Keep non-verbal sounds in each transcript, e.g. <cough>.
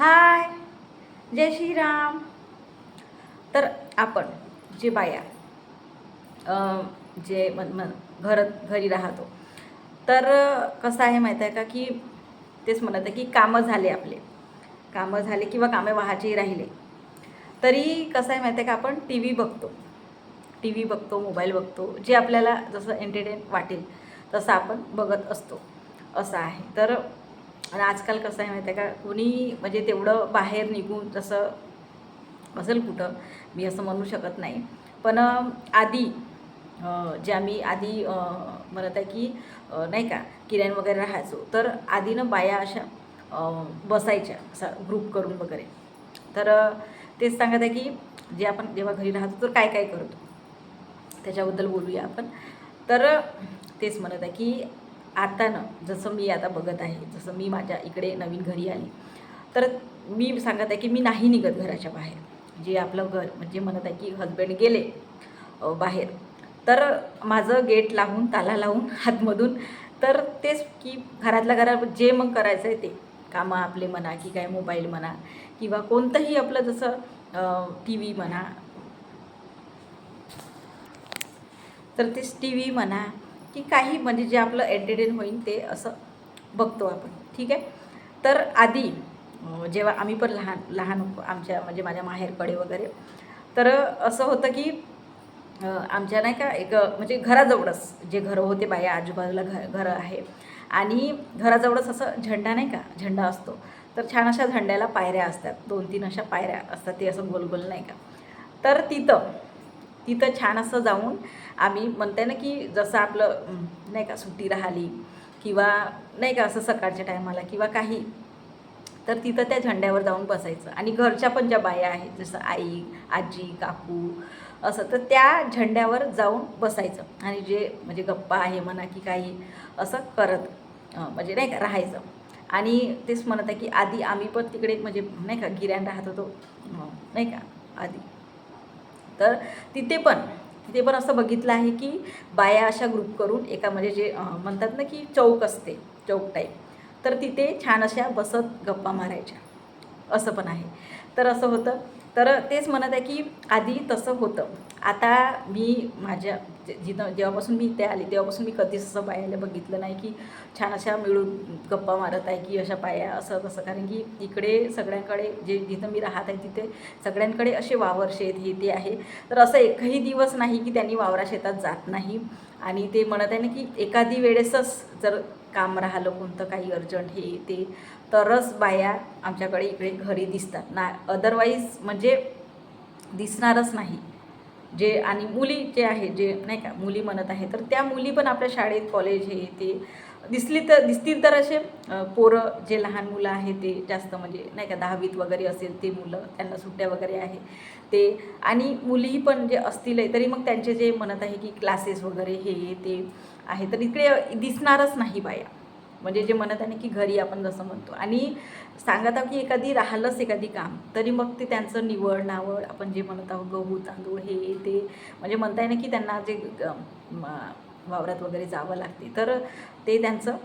हाय जय श्रीराम. तर आपण जे बाया जे मन घर घरी राहतो तर कसं आहे माहीत आहे का की तेच म्हणत आहे की कामं झाले आपले. कामं झाले किंवा कामे व्हायचेही राहिले. तरी कसं आहे माहीत आहे का आपण? टी व्ही बघतो. टी व्ही बघतो मोबाईल बघतो जे आपल्याला जसं एंटरटेन वाटेल तसं आपण बघत असतो. असं आहे. तर आणि आजकाल कसं आहे माहीत आहे का? कोणी म्हणजे तेवढं बाहेर निघून जसं असेल कुठं मी असं म्हणू शकत नाही. पण आधी जे आम्ही आधी म्हणत आहे की नाही का किराण वगैरे राहायचो तर आधीनं बाया अशा बसायच्या असा ग्रुप करून वगैरे. तर तेच सांगत आहे की जे आपण जेव्हा घरी राहतो तर काय काय करतो? त्याच्याबद्दल बोलूया आपण. तर तेच म्हणत आहे की आता ना जसं मी आता बघत आहे जसं मी माझ्या इकडे नवीन घरी आली तर मी सांगत आहे की मी नाही निघत घराच्या बाहेर. जे आपलं घर म्हणजे म्हणत आहे की हजबंड गेले बाहेर तर माझं गेट लावून ताला लावून हातमधून तर तेच की घरातल्या घरात जे मग करायचं आहे ते. कामं आपले म्हणा की काय मोबाईल म्हणा किंवा कोणतंही आपलं जसं टी व्ही म्हणा तर तेच टी व्ही म्हणा की काही म्हणजे जे आपलं एंटरटेन होईल ते असं बघतो आपण. ठीक आहे? तर आधी जेव्हा आम्ही पण लहान लहान आमच्या म्हणजे माझ्या माहेरकडे वगैरे तर असं होतं की आमच्या नाही का एक म्हणजे घराजवळच जे घरं होते बाया आजूबाजूला घ घरं आहे. आणि घराजवळच असं झेंडा नाही का झेंडा असतो. तर छान अशा झेंड्याला पायऱ्या असतात दोन तीन अशा पायऱ्या असतात ते असं गोल गोल नाही का. तर तिथं तिथं छान असं जाऊन आम्ही म्हणते ना की जसं आपलं नाही का सुट्टी राहिली किंवा नाही का असं सकाळच्या टायमाला किंवा काही तर तिथं त्या झेंड्यावर जाऊन बसायचं. आणि घरच्या पण ज्या बाया आहेत जसं आई आजी काकू असं तर त्या झेंड्यावर जाऊन बसायचं. आणि जे म्हणजे गप्पा आहे म्हणा की काही असं करत म्हणजे नाही का राहायचं. आणि तेच म्हणत आहे की आधी आम्ही पण तिकडे म्हणजे नाही का गिऱ्यान राहत होतो. नाही का आधी. तर तिथे पण तिथे पण असं बघितलं आहे की बाया अशा ग्रुप करून एका म्हणजे जे म्हणतात ना की चौक असते चौक टाईप तर तिथे छान अशा बसत गप्पा मारायच्या. असं पण आहे. तर असं होतं. तर तेच म्हणत आहे की आधी तसं होतं. आता मी माझ्या जे- जिथं जेव्हापासून मी इथे आली तेव्हापासून मी कधीच असं बायाला बघितलं नाही की छान अशा मिळून गप्पा मारत आहे की अशा पाया असं तसं. कारण की इकडे सगळ्यांकडे जे जिथं मी राहत आहे तिथे सगळ्यांकडे असे वावर शेत हे ते आहे. तर असं एकही दिवस नाही की त्यांनी वावरा शेतात जात नाही. आणि ते म्हणत आहे ना की एखादी वेळेसच जर काम राहिलं कोणतं काही अर्जंट हे ते तरच बाया आमच्याकडे इकडे घरी दिसतात. ना अदरवाईज म्हणजे दिसणारच नाही. जे आणि मुली जे आहे जे नाही का मुली म्हणत आहे तर त्या मुली पण आपल्या शाळेत कॉलेज हे ते दिसली तर दिसतील तर असे पोरं जे लहान मुलं आहे ते जास्त म्हणजे नाही का दहावीत वगैरे असेल ते मुलं त्यांना सुट्ट्या वगैरे आहे ते. आणि मुलीही पण जे असतील तरी मग त्यांचे जे म्हणत आहे की क्लासेस वगैरे हे ते आहे तर इकडे दिसणारच नाही बाया. म्हणजे जे म्हणत आहे ना की घरी आपण जसं म्हणतो. आणि सांगत आहोत की एखादी राहिलंच एखादी काम तरी मग ते त्यांचं निवड नावड आपण जे म्हणत आहोत गहू तांदूळ हे ते म्हणजे म्हणताय ना की त्यांना जे ग- वावरात वगैरे जावं लागते तर ते त्यांचं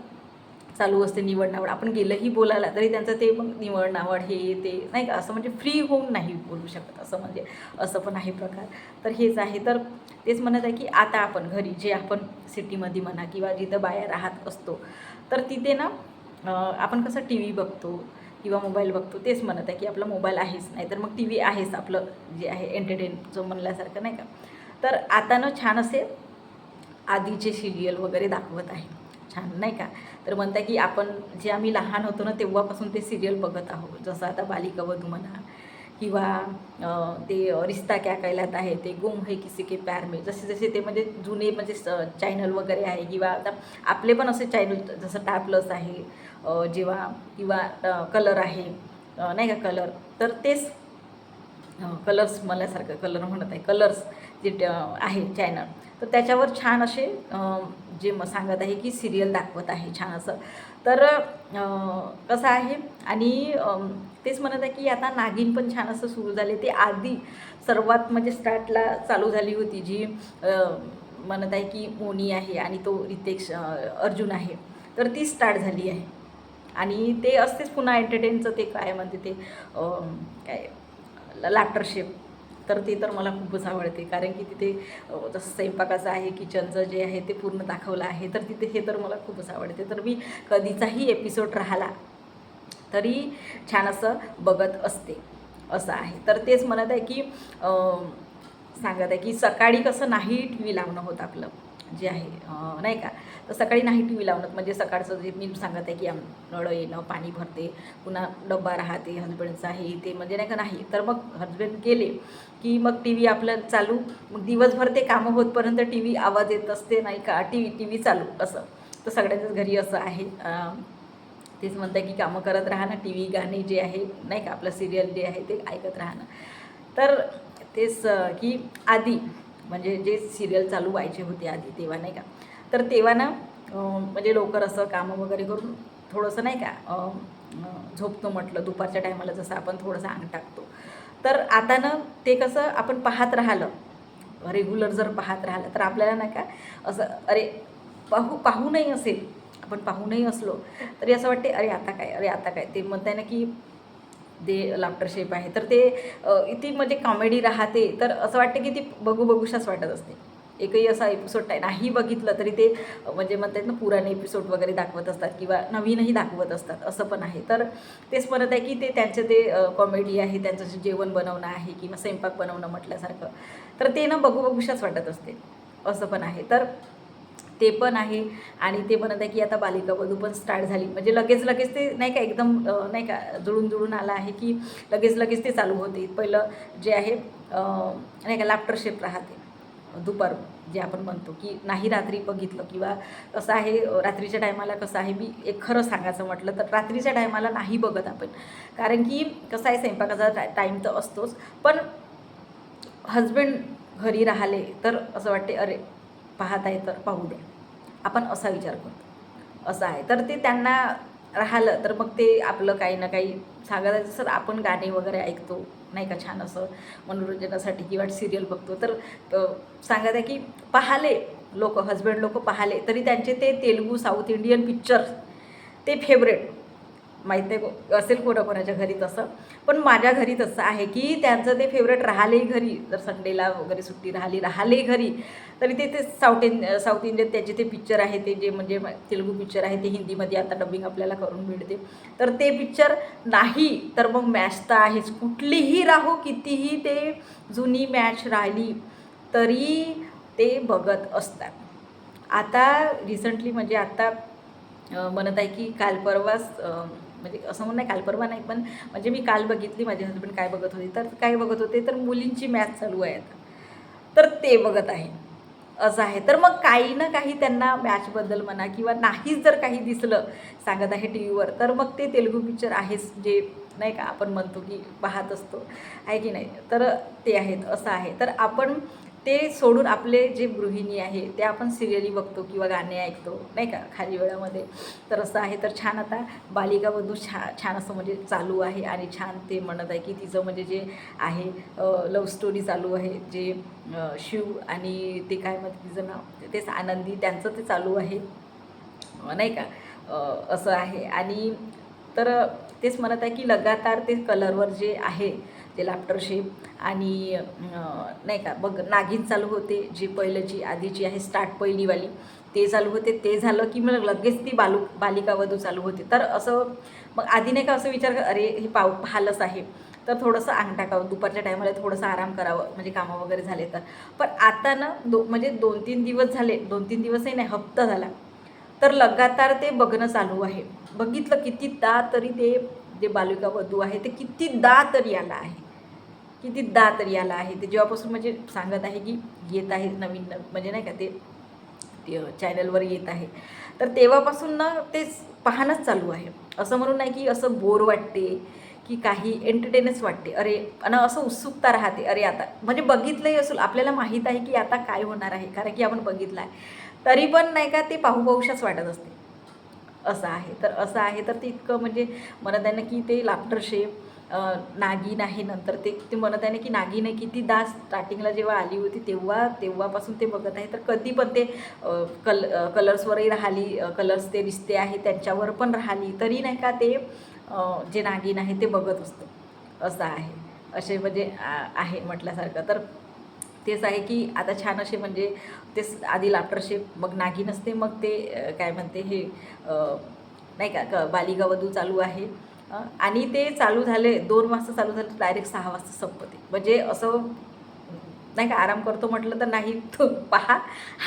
चालू असते निवड नावड आपण गेलंही बोलायला तरी त्यांचं ते मग निवड नावड हे ते नाही का? असं म्हणजे फ्री होऊन नाही बोलू शकत असं म्हणजे असं पण आहे प्रकार. तर हेच आहे. तर तेच म्हणत आहे की आता आपण घरी जे आपण सिटीमध्ये म्हणा किंवा जिथं बाया राहत असतो तर तिथे ना आपण कसं टी व्ही बघतो किंवा मोबाईल बघतो तेच म्हणत आहे की आपला मोबाईल आहेच नाही. तर मग टी व्ही आहेच आपलं जे आहे एंटरटेन जो म्हणल्यासारखं नाही का? तर आता ना छान असे आधीचे सिरियल वगैरे दाखवत आहे. छान नाही का? तर म्हणता की आपण जे आम्ही लहान होतो ना तेव्हापासून ते सिरियल बघत आहोत. जसं आता बालिका वधू म्हणा किंवा ते रिश्ता क्या कैलात आहे ते गुम है किसी के प्यार में. जसे जसे ते म्हणजे जुने म्हणजे चॅनल वगैरे आहे किंवा आता आपले पण असे चॅनल जसं टॅपलस आहे जेव्हा किंवा कलर आहे नाही का कलर तर तेच कलर्स मलासारखं कलर म्हणत आहे. कलर्स जे आहे चॅनल तर त्याच्यावर छान असे जे म सांगत आहे की सिरियल दाखवत आहे छान असं. तर कसं आहे आणि तेच म्हणत आहे की आता नागिन पण छान असं सुरू झाले. ते आधी सर्वात म्हणजे स्टार्टला चालू झाली होती जी म्हणत आहे की मोनी आहे आणि तो रितेश अर्जुन आहे. तर ती स्टार्ट झाली आहे. आणि ते असतेच पुन्हा एंटरटेनचं ते काय म्हणते ते काय लाफ्टर तर ते तर मला खूपच आवडते. कारण की तिथे जसं स्वयंपाकाचं आहे किचनचं जे आहे ते पूर्ण दाखवलं आहे. तर तिथे हे तर मला खूपच आवडते. तर मी कधीचाही एपिसोड राहिला तरी छान असं बघत असते. असं आहे. तर तेच म्हणत आहे की सांगत आहे की सकाळी कसं नाही टी व्ही लावणं होतं आपलं. जे आहे नाही का? तर सकाळी नाही टी व्ही लावणं म्हणजे सकाळचं जे मी सांगत आहे की आम नळ येणं पाणी भरते पुन्हा डब्बा राहते हजबंडचा हे ते म्हणजे नाही का नाही. तर मग हजबंड गेले की मग टी व्ही आपलं चालू. मग दिवसभर ते कामं होतपर्यंत टी व्ही आवाज येत असते नाही का? टी व्ही टी व्ही चालू असं. तर सगळ्यांच्याच घरी असं आहे. तेच म्हणतं की कामं करत राहणं टी व्ही गाणे जे आहे नाही का? आपलं सिरियल जे आहे ते ऐकत राहणं तर तेच की आधी म्हणजे जे सिरियल चालू व्हायचे होते आधी तेव्हा नाही का? तर तेव्हा ना म्हणजे लवकर असं कामं वगैरे करून थोडंसं नाही का झोपतो म्हटलं दुपारच्या टायमाला जसं आपण थोडंसं अंग टाकतो. तर आता ना ते कसं आपण पाहत राहिलं रेग्युलर जर पाहत राहिलं तर आपल्याला नाही का असं अरे पाहू पाहू नाही असेल आपण पाहूनही असलो तरी असं वाटते अरे आता काय अरे आता काय? ते म्हणताय ना की ते लाफ्टर शेप आहे. तर ते इथे म्हणजे कॉमेडी राहते. तर असं वाटतं की ती बघू बघूशाच वाटत असते. एकही असा एपिसोड नाही नाही बघितलं तरी ते म्हणजे म्हणतात ना पुराणे एपिसोड वगैरे दाखवत असतात किंवा नवीनही दाखवत असतात. असं पण आहे. तर तेच म्हणत आहे की ते त्यांचं ते कॉमेडी आहे त्यांचं जे जेवण बनवणं आहे किंवा स्वयंपाक बनवणं म्हटल्यासारखं. तर ते ना बघू बघूशाच वाटत असते. असं पण आहे. तर ते पण आहे. आणि ते म्हणत आहे की आता बालिका वधू पण स्टार्ट झाली. म्हणजे लगेच लगेच ते नाही का एकदम नाही का जुळून जुळून आलं आहे की लगेच लगेच ते चालू होते. पहिलं जे आहे नाही का लाफ्टर शेप राहते. दुपार जे आपण म्हणतो की नाही रात्री बघितलं किंवा कसं आहे रात्रीच्या टायमाला कसं आहे मी एक खरं सांगायचं म्हटलं तर रात्रीच्या टायमाला नाही बघत आपण. कारण की कसं आहे स्वयंपाकाचा टाईम तर असतोच. पण हजबंड घरी राहिले तर असं वाटते अरे पाहत आहे तर पाहू दे आपण असा विचार करतो. असं आहे. तर ते त्यांना राहिलं तर मग ते आपलं काही ना काही सांगत सर जसं आपण गाणे वगैरे ऐकतो नाही का? छान असं मनोरंजनासाठी किंवा सिरियल बघतो. तर सांगत आहे की पाहाले लोक हजबंड लोक पाहाले तरी त्यांचे ते तेलुगू साऊथ इंडियन पिक्चर ते फेवरेट माहीत नाही असेल कोणा कोणाच्या घरी तसं. पण माझ्या घरी तसं आहे की त्यांचं ते फेवरेट राहिलेही घरी. जर संडेला वगैरे सुट्टी राहिली राहिलेही घरी तरी ते ते साऊथ इंड साऊथ इंडियन त्याचे ते पिक्चर आहे ते जे म्हणजे म- तेलुगू पिक्चर आहे ते हिंदीमध्ये आता डबिंग आपल्याला करून मिळते. तर ते पिक्चर नाही तर मग मॅच तर आहेच. कुठलीही राहो कितीही ते जुनी मॅच राहिली तरी ते बघत असतात. आता रिसेंटली म्हणजे आता म्हणत आहे की काल परवाच म्हणजे असं म्हणणं नाही काल परवा नाही पण म्हणजे मी काल बघितली माझे हजबंड काय बघत होते. तर काय बघत होते तर मुलींची मॅच चालू आहे आता. तर ते बघत आहे. असं आहे. तर मग काही ना काही त्यांना मॅचबद्दल म्हणा किंवा नाहीच जर काही दिसलं सांगत आहे टी व्हीवर तर मग ते तेलुगू पिक्चर आहेच जे नाही का आपण म्हणतो की पाहत असतो. आहे की नाही? तर ते आहेत असं आहे. तर आपण ते सोडून आपले जे गृहिणी आहे ते आपण सिरियली बघतो किंवा गाणे ऐकतो नाही का? खाली वेळामध्ये. तर असं आहे. तर छान आता बालिका वधू छा छान असं म्हणजे चालू आहे आणि छान ते म्हणत आहे की तिचं म्हणजे जे आहे लव्ह स्टोरी चालू आहे जे शिव आणि ते काय म्हणते तिचं नाव? तेच आनंदी त्यांचं ते चालू आहे. नाही का? असं आहे. आणि तर तेच म्हणत आहे की लगातार ते कलरवर जे आहे ते लाफ्टर शेप आणि नाही का बघ नागिन चालू होते जी पहिल्याची आधीची आहे स्टार्ट पहिलीवाली ते चालू होते. ते झालं की मग लगेच ती बालू बालिका वधू चालू होते. तर असं मग आधी नाही का असं विचार कर अरे हे पाव पाहिलंच आहे. तर थोडंसं अंग टाकावं. दुपारच्या टायमाला थोडंसं आराम करावं म्हणजे कामं वगैरे झाले तर. पण आता ना दो म्हणजे दोन तीन दिवस झाले दोन तीन दिवसही नाही हप्ता झाला. तर लगातार ते बघणं चालू आहे. बघितलं कितीदा तरी ते जे बालिका वधू आहे ते कितीदा तरी आला आहे. कितीदा तरी आला आहे? ते जेव्हापासून म्हणजे सांगत आहे की येत आहे नवीन म्हणजे नाही का ते चॅनलवर येत आहे. तर तेव्हापासून ना ते पाहणंच चालू आहे. असं म्हणून नाही की असं बोर वाटते की काही एंटरटेनच वाटते. अरे आणि असं उत्सुकता राहते. अरे आता म्हणजे बघितलंही असेल आपल्याला माहीत आहे की आता काय होणार आहे कारण की आपण बघितलं आहे तरी पण नाही का ते पाहू पाहूशाच वाटत असते. असं आहे. तर असं आहे तर ते इतकं म्हणजे म्हणत आहे ना की ते लाफ्टर शेप नागिन आहे नंतर ते ते म्हणत आहे ना की नागिन आहे कितीदा स्टार्टिंगला जेव्हा आली होती तेव्हा तेव्हापासून ते बघत आहे. तर कधी पण ते कल कलर्सवरही राहिली कलर्स ते रिश्ते आहे त्यांच्यावर पण राहिली तरी नाही का ते जे नागिन आहे ते बघत असतं. असं आहे. असे म्हणजे आहे म्हटल्यासारखं. तर तेच आहे की आता छान असे म्हणजे तेच आधी लाफ्टरशेप मग नागिन असते मग ते काय म्हणते हे नाही का क बालिका वधू चालू आहे. आणि ते चालू झाले दोन वाजता चालू झाले डायरेक्ट सहा वाजता संपते. म्हणजे असं नाही का आराम करतो म्हटलं तर नाही तो पहा.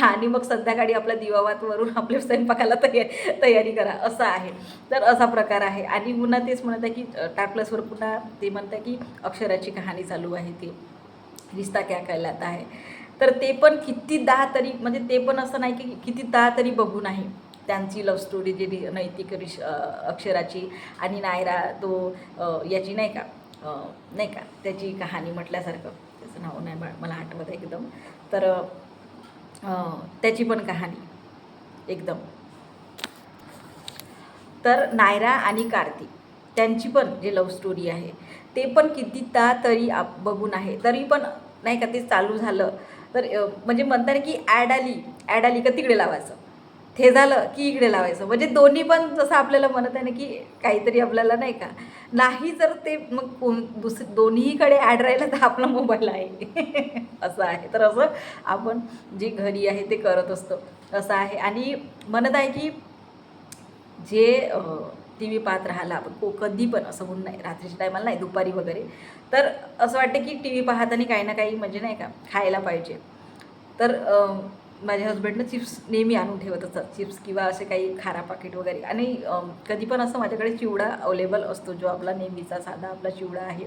आणि मग संध्याकाळी आपला दिवावातवरून आपल्या स्वयंपाकाला तया तयारी करा. असं आहे. तर असा प्रकार आहे. आणि पुन्हा तेच म्हणत आहे की टाकलसवर पुन्हा ते म्हणत आहे की अक्षराची कहाणी चालू आहे ती. रिश्ता क्या कहलाता आहे तर ते पण किती दहा तरी म्हणजे ते पण असं नाही की किती दहा तरी बघून आहे त्यांची लव्ह स्टोरी जी रि- नैतिक रिश अक्षराची आणि नायरा तो याची नाही का नाही का त्याची कहाणी म्हटल्यासारखं. त्याचं नाव नाही मला आठवत आहे एकदम. तर त्याची पण कहाणी. एकदम. तर नायरा आणि कार्तिक त्यांची पण जे लव्ह स्टोरी आहे ते पण कितीदा तरी आप बघून आहे. तरी पण नाही का ते चालू झालं. तर म्हणजे म्हणतात ना की ॲड आली. ॲड आली का तिकडे लावायचं. हे झालं की इकडे लावायचं. म्हणजे दोन्ही पण जसं आपल्याला म्हणत आहे ना की काहीतरी आपल्याला नाही का नाही जर ते मग कोण दुसरी दोन्हीकडे ॲड राहिलं तर आपला मोबाईल आहे. <laughs> असं आहे. तर असं आपण जे घरी आहे ते करत असतो. असं आहे. आणि म्हणत आहे की जे टी व्ही पाहत राहिला आपण को कधी पण असं म्हणून नाही रात्रीच्या टायमाला नाही दुपारी वगैरे. तर असं वाटतं की टी व्ही पाहताना काही ना काही म्हणजे नाही का खायला पाहिजे. तर माझ्या हस्बंडनं चिप्स नेहमी आणून ठेवत असतात. चिप्स किंवा असे काही खारा पाकिट वगैरे. आणि कधी पण असं माझ्याकडे चिवडा अवेलेबल असतो जो आपला नेहमीचा साधा आपला चिवडा आहे.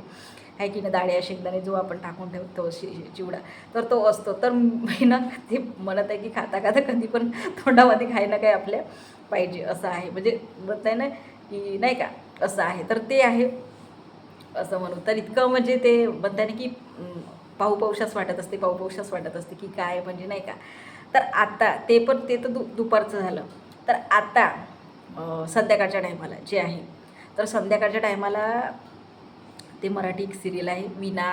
आहे की ना दाड्या शेंगदाणे जो आपण टाकून ठेवतो शि चिवडा. तर तो असतो. तर मी ना ते म्हणत आहे की खाता खाता कधी पण तोंडामध्ये काही ना काही आपल्या पाहिजे. असं आहे. म्हणजे म्हणत आहे ना की नाही का? असं आहे. तर ते आहे. असं म्हणू तर इतकं म्हणजे ते म्हणताना की अं, वाटत असते पाहू वाटत असते की काय? म्हणजे नाही का? तर आता ते पण ते तर दु दुपारचं झालं. तर आता संध्याकाळच्या टायमाला जे आहे तर संध्याकाळच्या टायमाला ते मराठी एक सिरियल आहे विना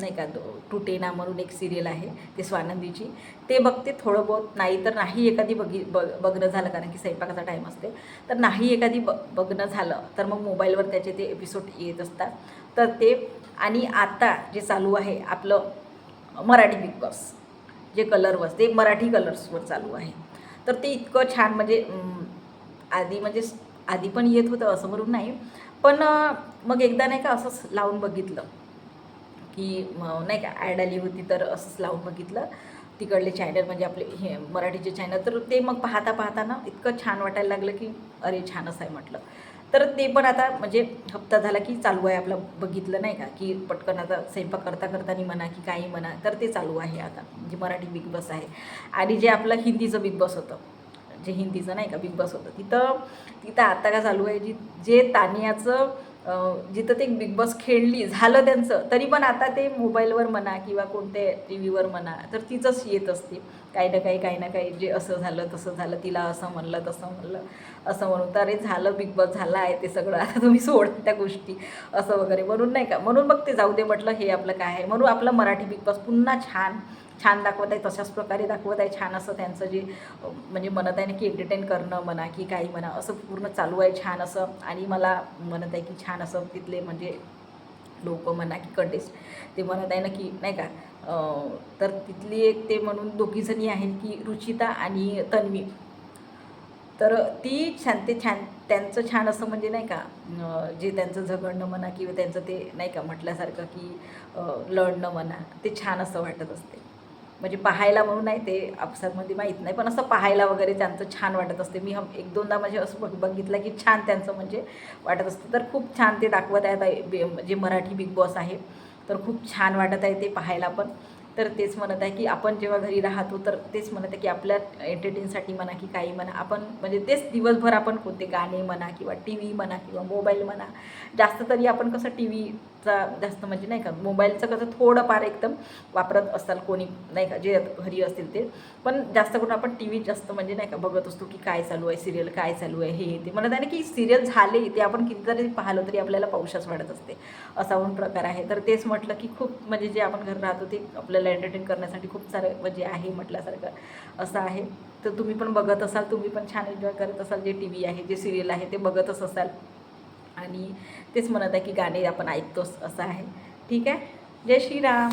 नाही का दो- टुटेना म्हणून एक सिरियल आहे ते स्वानंदीची. ते बघते थोडं बहुत. नाही तर नाही एखादी बघी बघ बघणं झालं कारण की स्वयंपाकाचा टाईम असते. तर नाही एखादी ब बघणं झालं तर मग मोबाईलवर त्याचे ते एपिसोड येत असतात. तर ते आणि आता जे चालू आहे आपलं मराठी बिग बॉस. जे कलरवर ते मराठी कलर्सवर चालू आहे. तर ते इतकं छान म्हणजे आधी म्हणजे आधी पण येत होतं असं म्हणून नाही. पण मग एकदा नाही का असंच लावून बघितलं. की नाही का ॲड आली होती तर असंच लावून बघितलं. तिकडले चॅनल म्हणजे आपले हे मराठीचे चॅनल तर ते मग पाहता पाहता ना इतकं छान वाटायला लागलं की अरे छानच आहे म्हटलं. तर ते पण आता म्हणजे हप्ता झाला की चालू आहे आपलं. बघितलं नाही का की पटकन आता स्वयंपाक करता करतानी म्हणा की काही म्हणा तर ते चालू आहे आता. म्हणजे मराठी बिग बॉस आहे. आणि जे आपलं हिंदीचं बिग बॉस होतं जे हिंदीचं नाही का बिग बॉस होतं तिथं तिथं आता का चालू आहे? जी जे तानियाचं जिथं ते बिग बॉस खेळली झालं त्यांचं तरी पण आता ते मोबाईलवर म्हणा किंवा कोणत्या टी व्हीवर म्हणा तर तिचंच येत असते काही ना काही काही ना काही जे असं झालं तसं झालं तिला असं म्हणलं तसं म्हणलं असं म्हणून तर अरे झालं बिग बॉस झालं आहे ते सगळं आता तुम्ही सोडा त्या गोष्टी असं वगैरे. म्हणून नाही का म्हणून बघ ते जाऊ दे म्हटलं हे आपलं काय आहे? म्हणून आपलं मराठी बिग बॉस पुन्हा छान छान दाखवत आहे तशाच प्रकारे दाखवत आहे. छान असं त्यांचं जे म्हणजे म्हणत आहे ना की एंटरटेन करणं म्हणा की काही म्हणा असं पूर्ण चालू आहे छान असं. आणि मला म्हणत आहे की छान असं तिथले म्हणजे लोक म्हणा की कंटेस्ट ते म्हणत आहे ना की नाही का तर तिथली एक ते म्हणून दोघीजणी आहेत की रुचिता आणि तन्वी. तर ती छान ते छान त्यांचं छान असं म्हणजे नाही का जे त्यांचं झगडणं म्हणा किंवा त्यांचं ते नाही का म्हटल्यासारखं की लढणं म्हणा ते छान असं वाटत असते. म्हणजे पाहायला म्हणून नाही ते आपसामध्ये माहीत नाही पण असं पाहायला वगैरे त्यांचं छान वाटत असते. मी हम एक दोनदा म्हणजे असं बघ बघितलं की छान त्यांचं म्हणजे वाटत असतं. तर खूप छान ते दाखवत आहेत बे- जे मराठी बिग बॉस आहे. तर खूप छान वाटत आहे ते पाहायला पण. तर तेच म्हणत आहे की आपण जेव्हा घरी राहतो तर तेच म्हणत आहे की आपल्या एंटरटेनसाठी म्हणा की काही म्हणा आपण म्हणजे तेच दिवसभर आपण कोणते गाणे म्हणा किंवा टी व्ही म्हणा किंवा मोबाईल म्हणा जास्त तरी आपण कसं टी व्ही जास्त म्हणजे नाही का मोबाईलचं कसं थोडंफार एकदम वापरत असाल कोणी नाही का जे घरी असतील ते. पण जास्त करून आपण टी व्ही जास्त म्हणजे नाही का बघत असतो की काय चालू आहे सिरियल काय चालू आहे हे ते. म्हणत आहे ना की सिरियल झाले ते आपण कितीतरी पाहिलं तरी आपल्याला पाऊशच वाढत असते. असा पण प्रकार आहे. तर तेच म्हटलं की खूप म्हणजे जे आपण घर राहतो ते आपल्याला एंटरटेन करण्यासाठी खूप सारं म्हणजे आहे म्हटल्यासारखं असं आहे. तर तुम्ही पण बघत असाल तुम्ही पण छान एन्जॉय करत असाल जे टी व्ही आहे जे सिरियल आहे ते बघतच असाल. आणि तेच म्हणत आहे की गाणे आपण ऐकतोच असं आहे. ठीक आहे? जय श्रीराम.